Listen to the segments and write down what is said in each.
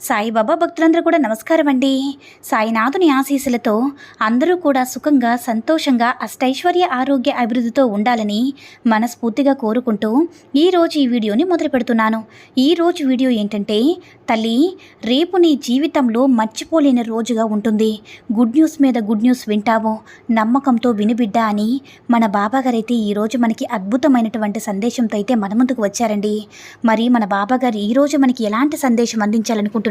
సాయిబాబా భక్తులందరూ కూడా నమస్కారం అండి సాయినాథుని ఆశీస్సులతో అందరూ కూడా సుఖంగా సంతోషంగా అష్టైశ్వర్య ఆరోగ్య అభివృద్ధితో ఉండాలని మనస్ఫూర్తిగా కోరుకుంటూ ఈరోజు ఈ వీడియోని మొదలు పెడుతున్నాను. ఈరోజు వీడియో ఏంటంటే తల్లి రేపు నీ జీవితంలో మర్చిపోలేని రోజుగా ఉంటుంది. గుడ్ న్యూస్ మీద గుడ్ న్యూస్ వింటావో నమ్మకంతో వినిబిడ్డ అని మన బాబాగారైతే ఈరోజు మనకి అద్భుతమైనటువంటి సందేశంతో అయితే మన ముందుకు వచ్చారండి. మరి మన బాబాగారు ఈరోజు మనకి ఎలాంటి సందేశం అందించాలనుకుంటున్నారు?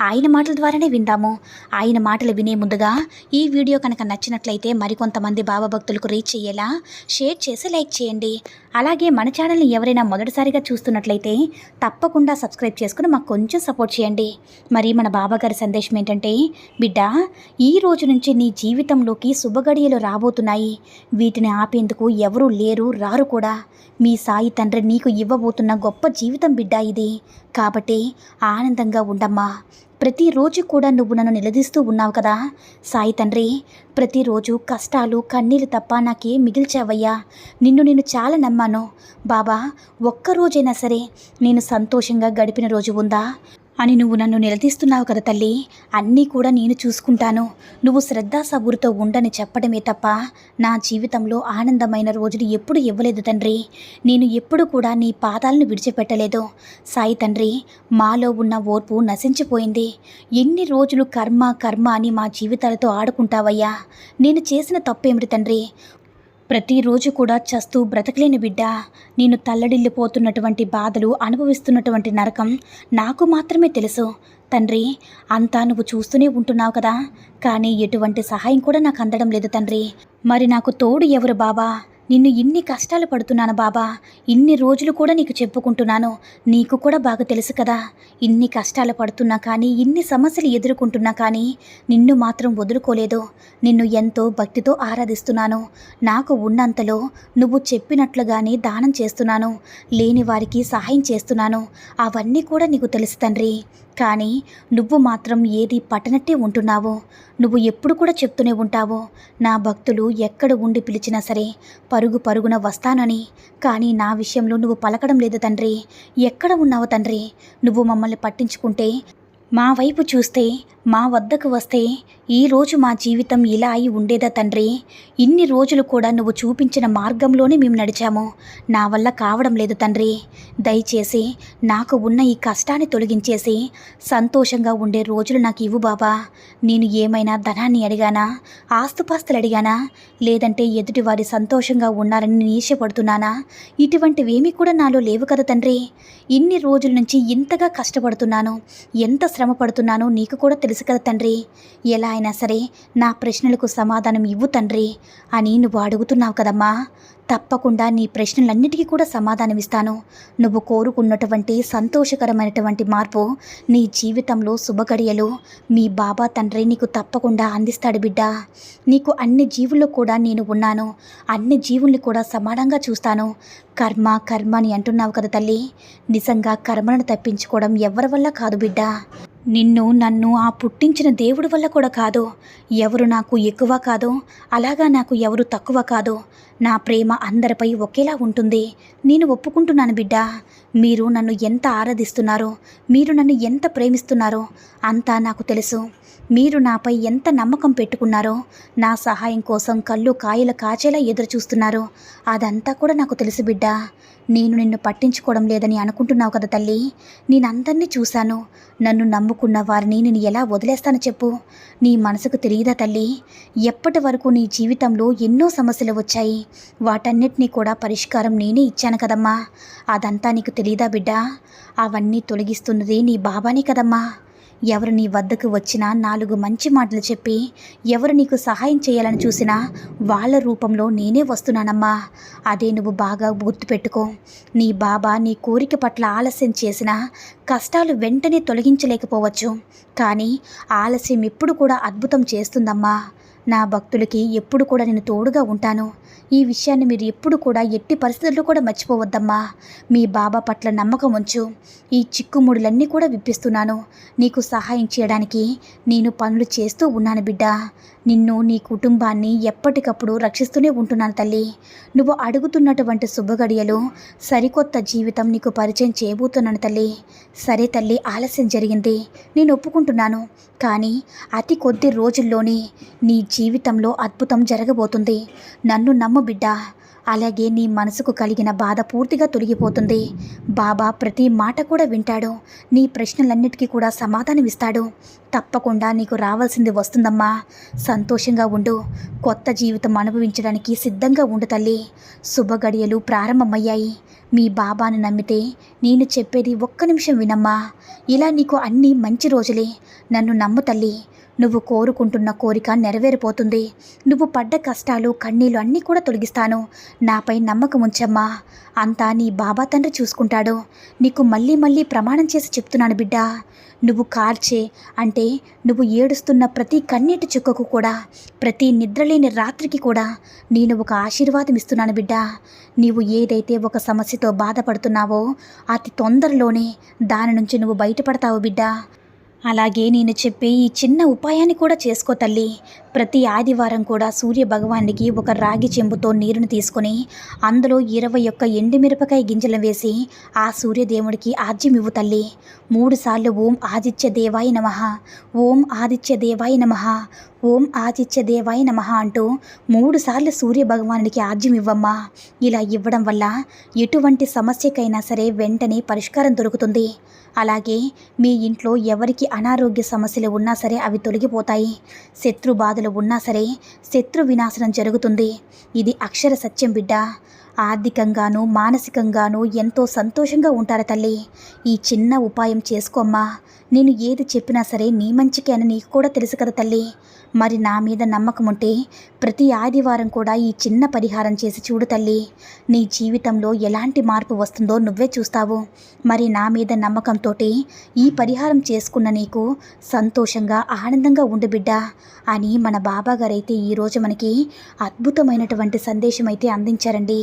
ఆయన మాటల ద్వారానే విందాము. ఆయన మాటలు వినే ముందుగా ఈ వీడియో కనుక నచ్చినట్లయితే మరికొంతమంది బాబా భక్తులకు రీచ్ అయ్యేలా షేర్ చేసి లైక్ చేయండి. అలాగే మన ఛానల్ని ఎవరైనా మొదటిసారిగా చూస్తున్నట్లయితే తప్పకుండా సబ్స్క్రైబ్ చేసుకుని మాకు కొంచెం సపోర్ట్ చేయండి. మరి మన బాబాగారి సందేశం ఏంటంటే బిడ్డ ఈ రోజు నుంచి నీ జీవితంలోకి శుభగడియలు రాబోతున్నాయి. వీటిని ఆపేందుకు ఎవరూ లేరు రారు కూడా. మీ సాయి తండ్రి నీకు ఇవ్వబోతున్న గొప్ప జీవితం బిడ్డ ఇది. కాబట్టి ఆనందంగా ఉండమ్మా. ప్రతిరోజు కూడా నువ్వు నన్ను నిలదీస్తూ ఉన్నావు కదా. సాయి తండ్రి ప్రతిరోజు కష్టాలు కన్నీళ్ళు తప్ప నాకే మిగిల్చావయ్యా. నిన్ను నేను చాలా నమ్మాను. బాబా ఒక్కరోజైనా సరే నేను సంతోషంగా గడిపిన రోజు ఉందా? అని నువ్వు నన్ను నిలదీస్తున్నావు కదా తల్లి. అన్నీ కూడా నేను చూసుకుంటాను. నువ్వు శ్రద్ధా సబూరుతో ఉండని చెప్పడమే తప్ప నా జీవితంలో ఆనందమైన రోజులు ఎప్పుడు ఇవ్వలేదు తండ్రి. నేను ఎప్పుడు కూడా నీ పాదాలను విడిచిపెట్టలేదు. సాయి తండ్రి మాలో ఉన్న ఓర్పు నశించిపోయింది. ఎన్ని రోజులు కర్మ కర్మ అని మా జీవితాలతో ఆడుకుంటావయ్యా. నేను చేసిన తప్పేమిటి తండ్రి? ప్రతిరోజు కూడా చస్తూ బ్రతకలేని బిడ్డ. నేను తల్లడిల్లిపోతున్నటువంటి బాధలు అనుభవిస్తున్నటువంటి నరకం నాకు మాత్రమే తెలుసు. తండ్రి అంతా నువ్వు చూస్తూనే ఉంటున్నావు కదా. కానీ ఎటువంటి సహాయం కూడా నాకు అందడం లేదు తండ్రి. మరి నాకు తోడు ఎవరు బాబా? నిన్ను ఇన్ని కష్టాలు పడుతున్నాను బాబా. ఇన్ని రోజులు కూడా నీకు చెప్పుకుంటున్నాను. నీకు కూడా బాగా తెలుసు కదా. ఇన్ని కష్టాలు పడుతున్నా కానీ ఇన్ని సమస్యలు ఎదుర్కొంటున్నా కానీ నిన్ను మాత్రం వదులుకోలేదు. నిన్ను ఎంతో భక్తితో ఆరాధిస్తున్నాను. నాకు ఉన్నంతలో నువ్వు చెప్పినట్లుగానే దానం చేస్తున్నాను. లేని వారికి సహాయం చేస్తున్నాను. అవన్నీ కూడా నీకు తెలుసు తండ్రి. కానీ నువ్వు మాత్రం ఏది పట్టనట్టే ఉంటున్నావో నువ్వు ఎప్పుడు కూడా చెప్తూనే ఉంటావో నా భక్తులు ఎక్కడ ఉండి పిలిచినా సరే పరుగు పరుగున వస్తానని కానీ నా విషయంలో నువ్వు పలకడం లేదు తండ్రి. ఎక్కడ ఉన్నావు తండ్రి? నువ్వు మమ్మల్ని పట్టించుకుంటే మా వైపు చూస్తే మా వద్దకు వస్తే ఈరోజు మా జీవితం ఇలా అయి ఉండేదా తండ్రి? ఇన్ని రోజులు కూడా నువ్వు చూపించిన మార్గంలోనే మేము నడిచాము. నా వల్ల కావడం లేదు తండ్రి. దయచేసి నాకు ఉన్న ఈ కష్టాన్ని తొలగించేసి సంతోషంగా ఉండే రోజులు నాకు ఇవ్వు బాబా. నేను ఏమైనా ధనాన్ని అడిగానా? ఆస్తుపాస్తులు అడిగానా లేదంటే ఎదుటివారి సంతోషంగా ఉన్నారని నేను ఈర్ష్యపడుతున్నానా? ఇటువంటివేమీ కూడా నాలో లేవు కదా తండ్రి. ఇన్ని రోజుల నుంచి ఇంతగా కష్టపడుతున్నాను. ఎంత శ్రమ పడుతున్నానో నీకు కూడా తెలుసు కదా తండ్రి. ఎలా అయినా సరే నా ప్రశ్నలకు సమాధానం ఇవ్వు తండ్రి అని నువ్వు అడుగుతున్నావు కదమ్మా. తప్పకుండా నీ ప్రశ్నలన్నిటికీ కూడా సమాధానమిస్తాను నువ్వు కోరుకున్నటువంటి సంతోషకరమైనటువంటి మార్పు నీ జీవితంలో శుభగడియలు మీ బాబా తండ్రి నీకు తప్పకుండా అందిస్తాడు బిడ్డ. నీకు అన్ని జీవుల్లో కూడా నేను ఉన్నాను. అన్ని జీవుల్ని కూడా సమానంగా చూస్తాను. కర్మ కర్మ అని అంటున్నావు కదా తల్లి. నిజంగా కర్మలను తప్పించుకోవడం ఎవరి వల్ల కాదు బిడ్డ. నిన్ను నన్ను ఆ పుట్టించిన దేవుడి వల్ల కూడా కాదు. ఎవరు నాకు ఎక్కువ కాదో అలాగా నాకు ఎవరు తక్కువ కాదో నా ప్రేమ అందరిపై ఒకేలా ఉంటుంది. నేను ఒప్పుకుంటున్నాను బిడ్డ. మీరు నన్ను ఎంత ఆరాధిస్తున్నారో మీరు నన్ను ఎంత ప్రేమిస్తున్నారో అంతా నాకు తెలుసు. మీరు నాపై ఎంత నమ్మకం పెట్టుకున్నారో నా సహాయం కోసం కళ్ళు కాయలు కాచేలా ఎదురు చూస్తున్నారో అదంతా కూడా నాకు తెలుసు బిడ్డ. నేను నిన్ను పట్టించుకోవడం లేదని అనుకుంటున్నావు కదా తల్లి. నేనందరినీ చూశాను. నన్ను నమ్ముకున్న వారిని నేను ఎలా వదిలేస్తాను చెప్పు. నీ మనసుకు తెలియదా తల్లి? ఎప్పటి వరకు నీ జీవితంలో ఎన్నో సమస్యలు వచ్చాయి. వాటన్నిటినీ కూడా పరిష్కారం నేనే ఇచ్చాను కదమ్మా. అదంతా నీకు తెలియదా బిడ్డ? అవన్నీ తొలగిస్తున్నది నీ బాబానే కదమ్మా. ఎవరు నీ వద్దకు వచ్చినా నాలుగు మంచి మాటలు చెప్పి ఎవరు నీకు సహాయం చేయాలని చూసినా వాళ్ళ రూపంలో నేనే వస్తున్నానమ్మా. అదే నువ్వు బాగా గుర్తుపెట్టుకో నీ బాబా నీ కోరిక పట్ల ఆలస్యం చేసినా కష్టాలు వెంటనే తొలగించలేకపోవచ్చు. కానీ ఆలస్యం ఎప్పుడు కూడా అద్భుతం చేస్తుందమ్మా. నా భక్తులకి ఎప్పుడు కూడా నేను తోడుగా ఉంటాను. ఈ విషయాన్ని మీరు ఎప్పుడు కూడా ఎట్టి పరిస్థితుల్లో కూడా మర్చిపోవద్దమ్మా. మీ బాబా పట్ల నమ్మకం ఉంచు. ఈ చిక్కుముడులన్నీ కూడా విప్పిస్తున్నాను. నీకు సహాయం చేయడానికి నేను పనులు చేస్తూ ఉన్నాను బిడ్డ. నిన్ను నీ కుటుంబాన్ని ఎప్పటికప్పుడు రక్షిస్తూనే ఉంటున్నాను తల్లి. నువ్వు అడుగుతున్నటువంటి శుభగడియలు సరికొత్త జీవితం నీకు పరిచయం చేయబోతున్నాను తల్లి. సరే తల్లి ఆలస్యం జరిగింది. నేను ఒప్పుకుంటున్నాను. కానీ అతి కొద్ది రోజుల్లోనే నీ జీవితంలో అద్భుతం జరగబోతుంది. నన్ను నమ్ము బిడ్డ. అలాగే నీ మనసుకు కలిగిన బాధ పూర్తిగా తొలగిపోతుంది. బాబా ప్రతి మాట కూడా వింటాడు. నీ ప్రశ్నలన్నిటికీ కూడా సమాధానం ఇస్తాడు. తప్పకుండా నీకు రావాల్సింది వస్తుందమ్మా. సంతోషంగా ఉండు. కొత్త జీవితం అనుభవించడానికి సిద్ధంగా ఉండు తల్లి. శుభగడియలు ప్రారంభమయ్యాయి. మీ బాబాను నమ్మితే నేను చెప్పేది ఒక్క నిమిషం వినమ్మా. ఇలా నీకు అన్నీ మంచి రోజులే. నన్ను నమ్ము తల్లి. నువ్వు కోరుకుంటున్న కోరిక నెరవేరిపోతుంది. నువ్వు పడ్డ కష్టాలు కన్నీళ్ళు అన్నీ కూడా తొలగిస్తాను. నాపై నమ్మకం ఉంచమ్మా. అంతా నీ బాబా తండ్రి చూసుకుంటాడు. నీకు మళ్ళీ మళ్ళీ ప్రమాణం చేసి చెప్తున్నాను బిడ్డ. నువ్వు కార్చే అంటే నువ్వు ఏడుస్తున్న ప్రతి కన్నీటి చుక్కకు కూడా ప్రతి నిద్రలేని రాత్రికి కూడా నేను ఒక ఆశీర్వాదం ఇస్తున్నాను బిడ్డ. నీవు ఏదైతే ఒక సమస్యతో బాధపడుతున్నావో అతి తొందరలోనే దాని నుంచి నువ్వు బయటపడతావు బిడ్డ. అలాగే నేను చెప్పే ఈ చిన్న ఉపాయాన్ని కూడా చేసుకో తల్లి. ప్రతి ఆదివారం కూడా సూర్య భగవానికి ఒక రాగి చెంబుతో నీరును తీసుకొని అందులో ఇరవై ఒక్క ఎండుమిరపకాయ గింజలు వేసి ఆ సూర్యదేవుడికి ఆజ్యం ఇవ్వు తల్లి. మూడుసార్లు ఓం ఆదిత్య దేవాయ నమ. ఓం ఆదిత్య దేవాయ నమ. ఓం ఆదిత్య దేవాయ నమ అంటూ మూడుసార్లు సూర్య భగవానుడికి ఆజ్యం ఇవ్వమ్మా. ఇలా ఇవ్వడం వల్ల ఎటువంటి సమస్యకైనా సరే వెంటనే పరిష్కారం దొరుకుతుంది. అలాగే మీ ఇంట్లో ఎవరికి అనారోగ్య సమస్యలు ఉన్నా సరే అవి తొలగిపోతాయి. శత్రు బాధలు ఉన్నా సరే శత్రు వినాశనం జరుగుతుంది. ఇది అక్షర సత్యం బిడ్డ. ఆర్థికంగానూ మానసికంగానూ ఎంతో సంతోషంగా ఉంటారు తల్లి? ఈ చిన్న ఉపాయం చేసుకోమ్మా నేను ఏది చెప్పినా సరే నీ మంచికే అని నీకు కూడా తెలుసు కదా తల్లి. మరి నా మీద నమ్మకం ఉంటే ప్రతి ఆదివారం కూడా ఈ చిన్న పరిహారం చేసి చూడు తల్లి. నీ జీవితంలో ఎలాంటి మార్పు వస్తుందో నువ్వే చూస్తావు. మరి నా మీద నమ్మకంతో ఈ పరిహారం చేసుకున్న నీకు సంతోషంగా ఆనందంగా ఉండు బిడ్డ అని మన బాబాగారైతే ఈరోజు మనకి అద్భుతమైనటువంటి సందేశం అయితే అందించారండి.